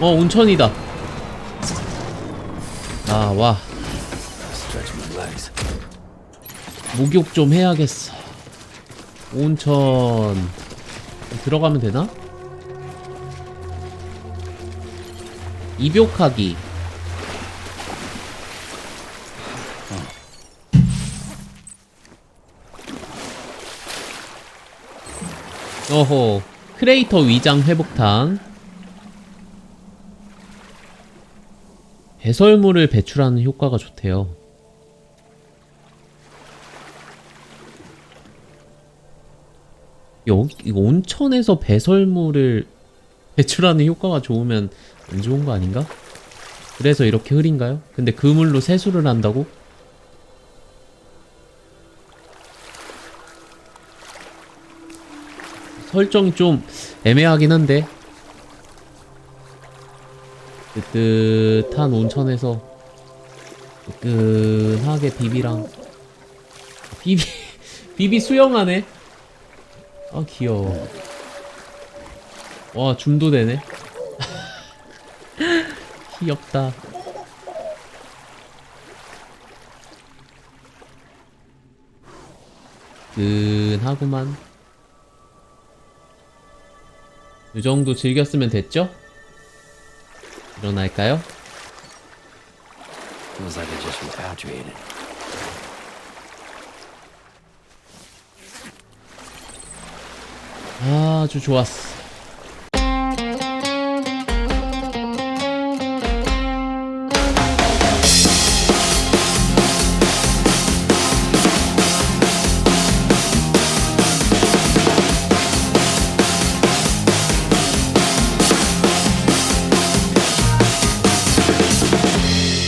어 온천이다. 아와. 목욕 좀 해야겠어. 온천. 들어가면 되나? 입욕하기. 어호 크레이터 위장 회복탕 배설물을 배출하는 효과가 좋대요 여기 온천에서 배설물을 배출하는 효과가 좋으면 안 좋은 거 아닌가? 그래서 이렇게 흐린가요? 근데 그 물로 세수를 한다고? 설정이 좀 애매하긴 한데 뜨뜻한 온천에서 뜨끈하게 비비랑 비비 비비 수영하네. 아 귀여워. 와 줌도 되네. 귀엽다. 끈하구만. 이 정도 즐겼으면 됐죠? 일어날까요? Feels like I just repatriated. 아주 좋았어